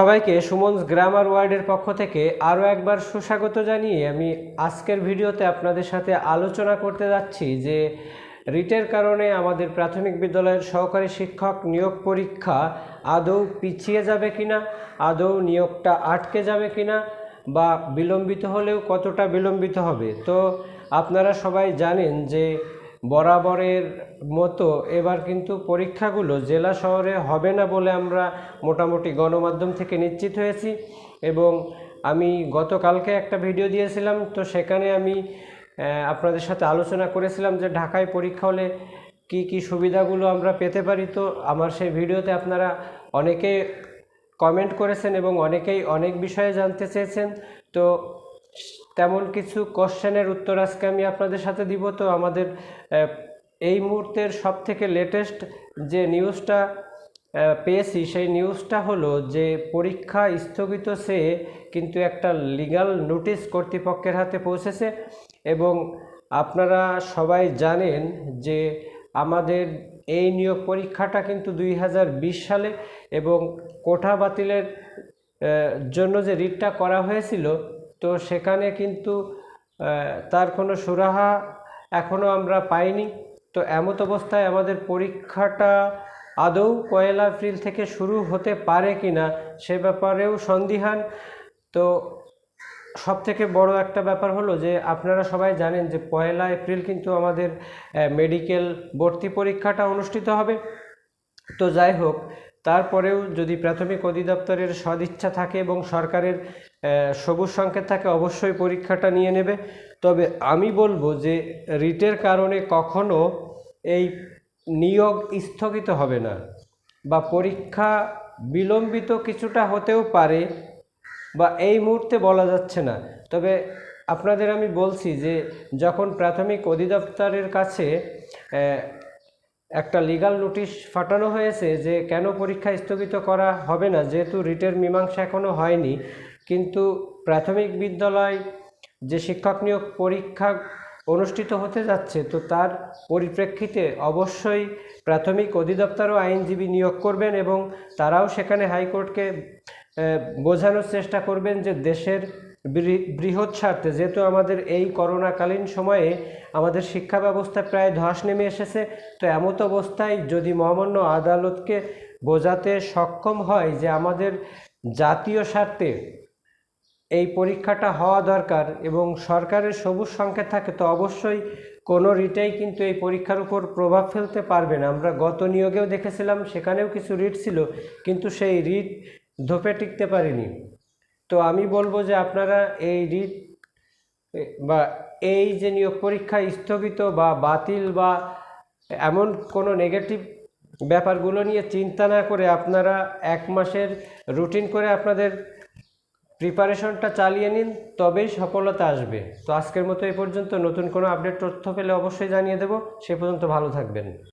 সবাইকে সুমনস গ্রামার ওয়ার্ডের পক্ষ থেকে আরও একবার সুস্বাগত জানিয়ে আমি আজকের ভিডিওতে আপনাদের সাথে আলোচনা করতে যাচ্ছি যে রিটের কারণে আমাদের প্রাথমিক বিদ্যালয়ের সহকারী শিক্ষক নিয়োগ পরীক্ষা আদৌ পিছিয়ে যাবে কিনা, আদৌ নিয়োগটা আটকে যাবে কিনা বা বিলম্বিত হলেও কতটা বিলম্বিত হবে। তো আপনারা সবাই জানেন যে বরাবরের মতো এবার কিন্তু পরীক্ষাগুলো জেলা শহরে হবে না বলে আমরা মোটামুটি গণমাধ্যম থেকে নিশ্চিত হয়েছি এবং আমি গতকালকে একটা ভিডিও দিয়েছিলাম। তো সেখানে আমি আপনাদের সাথে আলোচনা করেছিলাম যে ঢাকায় পরীক্ষা হলে কি কি সুবিধাগুলো আমরা পেতে পারি। তো আমার সেই ভিডিওতে আপনারা অনেকে কমেন্ট করেছেন এবং অনেকেই অনেক বিষয়ে জানতে চেয়েছেন। তো তেমন কিছু কোশ্চেনের উত্তর আজকে আমি আপনাদের সাথে দিব। তো আমাদের এই মুহূর্তের সব থেকে লেটেস্ট যে নিউজটা পেয়েছি, সেই নিউজটা হলো যে পরীক্ষা স্থগিত সে কিন্তু একটা লিগ্যাল নোটিশ কর্তৃপক্ষের হাতে পৌঁছেছে এবং আপনারা সবাই জানেন যে আমাদের এই নিয়োগ পরীক্ষাটা কিন্তু দুই হাজার বিশ সালে এবং কোঠা বাতিলের জন্য যে রিটটা করা হয়েছিল তো সেখানে কিন্তু তার কোনো সুরাহা এখনও আমরা পাইনি। তো এমত অবস্থায় আমাদের পরীক্ষাটা আদৌ পয়লা এপ্রিল থেকে শুরু হতে পারে কি না সে ব্যাপারেও সন্দিহান। তো সব থেকে বড় একটা ব্যাপার হলো যে, আপনারা সবাই জানেন যে, পয়লা এপ্রিল কিন্তু আমাদের মেডিকেল ভর্তি পরীক্ষাটা অনুষ্ঠিত হবে। তো যাই হোক তারপরেও যদি প্রাথমিক অধিদপ্তরের সদিচ্ছা থাকে এবং সরকারের সবুজ সংকেত থাকে, অবশ্যই পরীক্ষাটা নিয়ে নেবে। তবে আমি বলব যে রিটের কারণে কখনো এই নিয়োগ স্থগিত হবে না বা পরীক্ষা বিলম্বিত কিছুটা হতেও পারে বা এই মুহূর্তে বলা যাচ্ছে না। তবে আপনাদের আমি বলছি যে যখন প্রাথমিক অধিদপ্তরের কাছে একটা লিগ্যাল নোটিশ ফাটানো হয়েছে যে কেন পরীক্ষা স্থগিত করা হবে না, যেহেতু রিটের মীমাংসা এখনও হয়নি। কিন্তু প্রাথমিক বিদ্যালয় যে শিক্ষক নিয়োগ পরীক্ষা অনুষ্ঠিত হতে যাচ্ছে, তো তার পরিপ্রেক্ষিতে অবশ্যই প্রাথমিক অধিদপ্তরও আইনজীবী নিয়োগ করবেন এবং তারাও সেখানে হাইকোর্টকে বোঝানোর চেষ্টা করবেন যে দেশের বৃহৎ স্বার্থে। যেহেতু আমাদের এই করোনাকালীন সময়ে আমাদের শিক্ষা ব্যবস্থা প্রায় ধস নেমে এসেছে, তো এমত অবস্থায় যদি মহামান্য আদালতকে বোঝাতে সক্ষম হয় যে আমাদের জাতীয় স্বার্থে এই পরীক্ষাটা হওয়া দরকার এবং সরকারের সবুজ সংকেত থাকে, তো অবশ্যই কোনো রিটেই কিন্তু এই পরীক্ষার উপর প্রভাব ফেলতে পারবে না। আমরা গত নিয়োগেও দেখেছিলাম, সেখানেও কিছু রিট ছিল, কিন্তু সেই রিট ধোপে টিকতে পারেনি। তো আমি বলব যে আপনারা এই রিট বা এই যে নিয়োগ পরীক্ষা স্থগিত বা বাতিল বা এমন কোনো নেগেটিভ ব্যাপারগুলো নিয়ে চিন্তা না করে আপনারা এক মাসের রুটিন করে আপনাদের প্রিপারেশনটা চালিয়ে নিন, তবেই সফলতা আসবে। তো আজকের মতো এই পর্যন্ত। নতুন কোনো আপডেট তথ্য পেলে অবশ্যই জানিয়ে দেবো। সে পর্যন্ত ভালো থাকবেন।